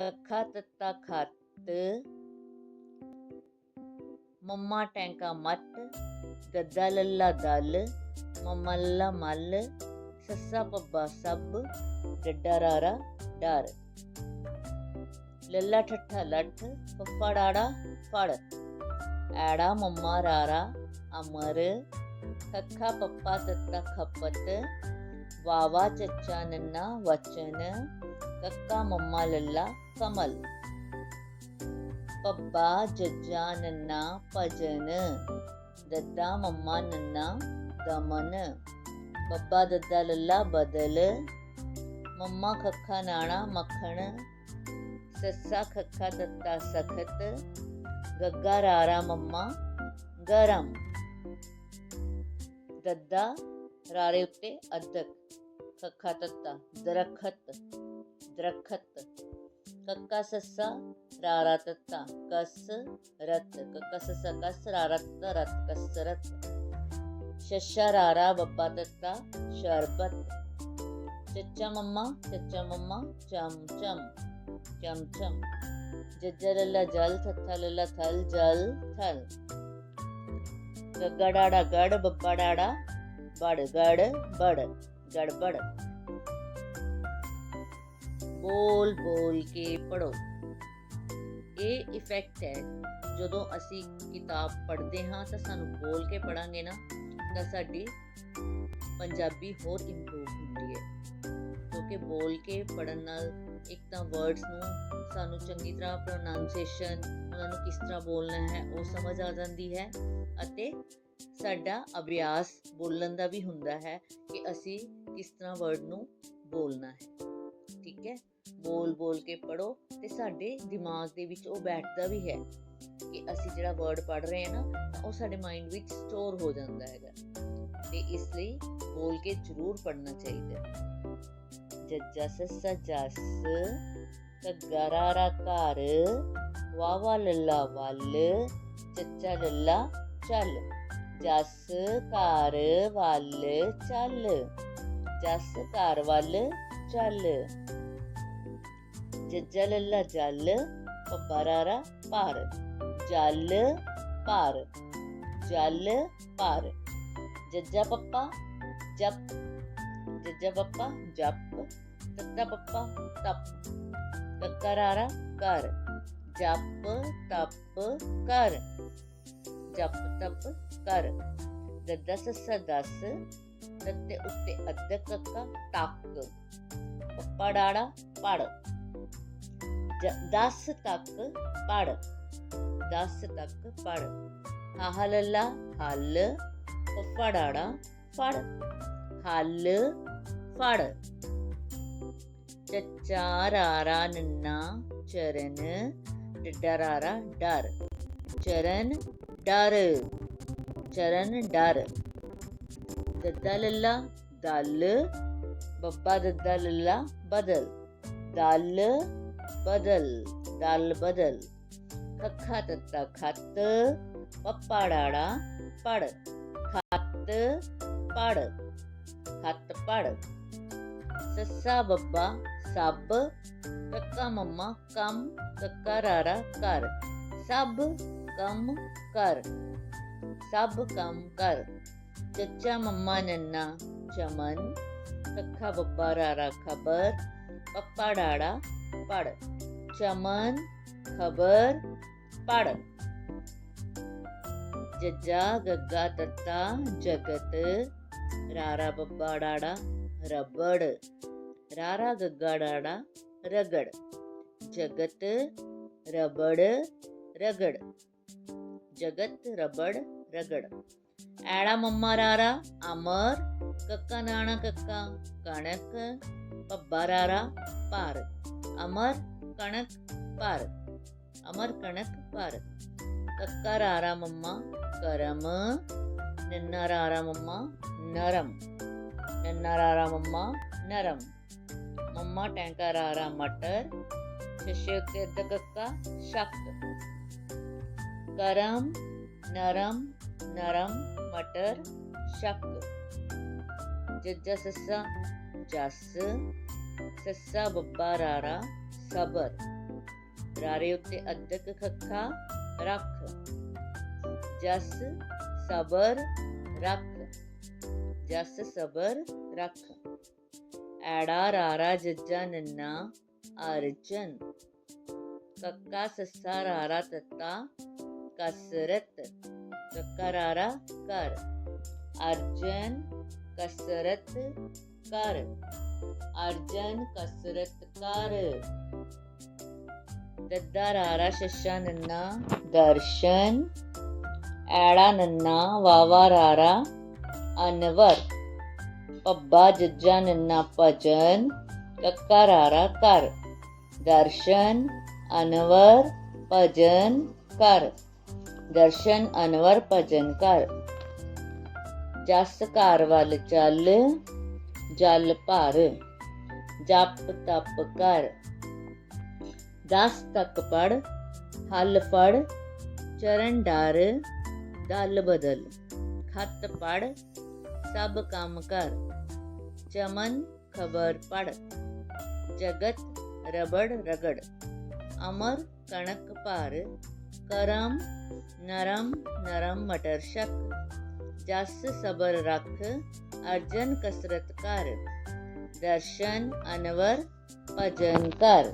ਅੱਖਾ ਤੱਤਾ ਖੱਤ ਮੰਮਾ ਟੈਂਕਾ ਮੱਟ ਗੱਦਾ ਲੱਲਾ ਦਲ ਮੰਮਾ ਲੱਲਾ ਮੱਲ ਸੱਸਾ ਪੱਬਾ ਸੱਬ ਡੱਡਾ ਰਾਰਾ ਡਰ ਲੱਲਾ ਠੱਠਾ ਲੱਠ ਫੱਫਾ ਡਾੜਾ ਫੜ ਐੜਾ ਮੰਮਾ ਰਾਰਾ ਅਮਰ ਖੱਖਾ ਪੱਪਾ ਤੱਤਾ ਖੱਪਤ ਕੱਕਾ ਮੰਮਾ ਲੱਲਾ ਕਮਲ ਪੱਬਾ ਜੱਜਾ ਨੰਨਾ ਭਜਨ ਦੱਦਾ ਮੰਮਾ ਨੰਨਾ ਦਮਨ ਬੱਬਾ ਦੱਦਾ ਲੱਲਾ ਬਦਲ ਮੰਮਾ ਖੱਖਾ ਨਾਣਾ ਮੱਖਣ ਸੱਸਾ ਖੱਖਾ ਤੱਤਾ ਸਖਤ ਗੱਗਾ ਰਾਰਾ ਮੰਮਾ ਗਰਮ ਦੱਦਾ ਰਾਰੇ ਉੱਤੇ ਅਦਕ ਖੱਖਾ ਤੱਤਾ ਦਰਖਤ ਦਰਖਤ ਕੱਕਾ ਸੱਸਾ ਰਾਰਾ ਤੱਤਾ ਕਸ ਰਤ ਕੱਕਾ ਸੱਸਾ ਕਸ ਰਾਰਾ ਤੱਤਾ ਰਤ ਕਸਰਤ ਸ਼ਸ਼ਾ ਰਾਰਾ ਬੱਬਾ ਤੱਤਾ ਸ਼ਰਬਤ ਚੱਚਾ ਮੰਮਾ ਚੱਚਾ ਮੰਮਾ ਚਮ ਚਮ ਚਮ ਚਮ ਜੱਜਾ ਲੱਲਾ ਜਲ ਥੱਥਾ ਲੱਲਾ ਥਲ ਜਲ ਥਲ ਗੱਗਾ ਡਾੜਾ ਗੜ ਬੱਬਾ ਡਾੜਾ ਬੜ ਗੜ ਬੜ ਗੜਬੜ ਬੋਲ ਬੋਲ ਕੇ ਪੜੋ ਇਹ ਇਫੈਕਟ ਹੈ, ਜਦੋਂ ਅਸੀਂ ਕਿਤਾਬ ਪੜ੍ਹਦੇ ਹਾਂ ਤਾਂ ਸਾਨੂੰ ਬੋਲ ਕੇ ਪੜਾਂਗੇ ਨਾ, ਤਾਂ ਸਾਡੀ ਪੰਜਾਬੀ ਹੋਰ ਇੰਪਰੂਵ ਹੁੰਦੀ ਹੈ। ਕਿਉਂਕਿ ਬੋਲ ਕੇ ਪੜਨ ਨਾਲ ਇੱਕ ਤਾਂ ਵਰਡਸ ਨੂੰ ਸਾਨੂੰ ਚੰਗੀ ਤਰ੍ਹਾਂ ਪ੍ਰੋਨਾਂਸੀਏਸ਼ਨ ਉਹਨਾਂ ਨੂੰ ਕਿਸ ਤਰ੍ਹਾਂ ਬੋਲਣਾ ਹੈ, ਉਹ ਸਮਝ ਆ ਜਾਂਦੀ ਹੈ ਅਤੇ ਸਾਡਾ ਅਭਿਆਸ ਬੋਲਣ ਦਾ ਵੀ ਹੁੰਦਾ ਹੈ ਕਿ ਅਸੀਂ ਕਿਸ ਤਰ੍ਹਾਂ ਵਰਡ ਨੂੰ ਬੋਲਣਾ ਹੈ। ਠੀਕ ਹੈ? ਬੋਲ ਬੋਲ ਕੇ ਪੜੋ ਤੇ ਸਾਡੇ ਦਿਮਾਗ ਦੇ ਵਿੱਚ ਉਹ ਬੈਠਦਾ ਵੀ ਹੈ ਕਿ ਅਸੀਂ ਜਿਹੜਾ ਵਰਡ ਪੜ ਰਹੇ ਹਾਂ ਨਾ, ਉਹ ਸਾਡੇ ਮਾਈਂਡ ਵਿੱਚ ਸਟੋਰ ਹੋ ਜਾਂਦਾ ਹੈਗਾ। ਤੇ ਇਸ ਲਈ ਬੋਲ ਕੇ ਜ਼ਰੂਰ ਪੜਨਾ ਚਾਹੀਦਾ ਜੱਜਾ ਸੱਸਾ ਜੱਸ ਕੱਗਾ ਰਾਰਾ ਘਰ ਵਾਵਾ ਲੱਲਾ ਵੱਲ, ਚੱਚਾ ਲੱਲਾ ਚੱਲ। ਜੱਸ ਘਰ ਵੱਲ ਚੱਲ, ਜੱਸ ਘਰ ਵੱਲ ਚੱਲ ਜੱਜਾ ਲੱਲਾ ਜਲ ਪੱਪਾ ਰਾਰਾ ਭਾਰ ਜਲ ਭਾਰ ਜਲ ਭਾਰ ਜੱਜਾ ਪੱਪਾ ਜਪ ਜੱਜਾ ਪੱਪਾ ਜਪ ਤੱਤਾ ਪੱਪਾ ਤਪ ਕੱਕਾ ਰਾਰਾ ਕਰ ਜਪ ਤਪ ਕਰ ਜਪ ਤਪ ਕਰ ਦੱਦਾ ਸੱਸਾ ਦਸ ਤੱਤੇ ਪੜ। 10 ਤੱਕ ਪੜ। 10 ਤੱਕ ਪੜ। ਆਹ ਲੱਲਾ ਹੱਲ ਪੱਪਾ ਡਾੜਾ ਫੜ ਹੱਲ ਨੰਨਾ ਚਰਨ ਡਰਾਰਾ ਡਰ। ਚਰਨ ਡਰ। ਚਰਨ ਡਰ। ਦੱਦਾ ਲੱਲਾ ਦਲ ਬੱਬਾ ਦੱਦਾ ਲੱਲਾ ਬਦਲ ਦਲ ਬਦਲ ਦਲ ਬਦਲ ਖੱਖਾ ਤੱਤਾ ਖੱਤ ਪੱਪਾ ਡਾੜਾ ਪੜ ਖੱਤ ਪੜ ਖੱਤ ਪੜ ਸੱਸਾ ਬੱਬਾ ਸੱਬ ਕੱਕਾ ਮੰਮਾ ਕੰਮ ਕੱਕਾ ਰਾਰਾ ਕਰ ਸਭ ਕੰਮ ਕਰ ਸਭ ਕੰਮ ਕਰ ਚੱਚਾ ਮੰਮਾ ਨੰਨਾ ਚਮਨ ਕੱਖਾ ਬੱਬਾ ਰਾਰਾ ਖਬਰ ਪੱਪਾ ਡਾੜਾ ਪੜ ਚਮਨ ਖਬਰ ਪੜ ਜੱਜਾ ਗੱਗਾ ਤੱਤਾ ਜਗਤ ਰਾਰਾ ਬੱਬਾ ਡਾੜਾ ਰਬੜ ਰਾਰਾ ਗੱਗਾ ਡਾੜਾ ਰਗੜ ਜਗਤ ਰਬੜ ਰਗੜ ਜਗਤ ਰਬੜ ਰਗੜ ਐੜਾ ਮੰਮਾ ਰਾਰਾ ਅਮਰ ਕੱਕਾ ਨਾਣਾ ਕੱਕਾ ਕਣਕ ਪੱਬਾ ਰਾਰਾ ਭਾਰ ਅਮਰ ਕਣਕ ਭਰ ਅਮਰ ਕਣਕ ਭਰ ਕੱਕਾ ਰਾਰਾ ਮੰਮਾ ਕਰਮ ਨੰਨਾ ਰਾਰਾ ਮੰਮਾ ਨਰਮ ਨੰਨਾ ਰਾਰਾ ਮੰਮਾ ਨਰਮ ਮੰਮਾ ਟੈਂਕਾ ਰਾਰਾ ਮਟਰ ਸ਼ਸ਼ੇ ਉੱਤੇ ਅੱਧ ਕੱਕਾ ਸ਼ੱਕ ਕਰਮ ਨਰਮ ਨਰਮ ਮਟਰ, ਸ਼ੱਕ। ਜੱਜਾ ਸੱਸਾ, ਜੱਸ। ਸੱਸਾ ਬੱਬਾ ਰਾਰਾ ਸਬਰ। ਰਾਰੇ ਉੱਤੇ ਅੱਧਕ ਖੱਖਾ, ਰੱਖ। ਜਸ, ਸਬਰ, ਰੱਖ। ਜਸ, ਸਬਰ, ਰੱਖ। ਐੜਾ ਰਾਰਾ ਜੱਜਾ ਨੰਨਾ, ਅਰਜਨ। ਕੱਕਾ, ਸੱਸਾ ਰਾਰਾ ਤੱਤਾ, ਕਸਰਤ। ਕੱਕਾ ਕਰ। ਅਰਜਨ ਕਸਰਤ ਕਰ। ਅਰਜਨ ਕਸਰਤ ਕਰ। ਦੱਦਾ ਰਾਰਾ ਸ਼ਸ਼ਾ ਨੰਨਾ, ਦਰਸ਼ਨ। ਐੜਾ ਨੰਨਾ ਵਾਵਾ ਰਾਰਾ, ਅਨਵਰ। ਪੱਬਾ ਜੱਜਾ ਨੰਨਾ, ਭਜਨ। ਕੱਕਾ ਰਾਰਾ ਕਰ। ਦਰਸ਼ਨ, ਅਨਵਰ, ਭਜਨ, ਕਰ। ਦਰਸ਼ਨ ਅਨਵਰ ਭਜਨ ਕਰ ਜਸ ਘਰ ਵੱਲ ਚੱਲ, ਜਲ ਭਰ, ਜਪ ਤਪ ਕਰ। ਦਸ ਤੱਕ ਪੜ ਹਲ ਪੜ ਚਰਨ ਡਰ, ਦਲ ਬਦਲ। ਖਤ ਪੜ ਸਭ ਕੰਮ ਕਰ। ਚਮਨ ਖਬਰ ਪੜ ਜਗਤ ਰਬੜ ਰਗੜ। ਅਮਰ ਕਣਕ ਭਾਰ ਕਰਮ ਨਰਮ ਨਰਮ ਮਟਰ ਸ਼ਕ ਜਸ ਸਬਰ ਰੱਖ ਅਰਜਨ ਕਸਰਤ ਕਰ ਦਰਸ਼ਨ ਅਨਵਰ ਭਜਨ ਕਰ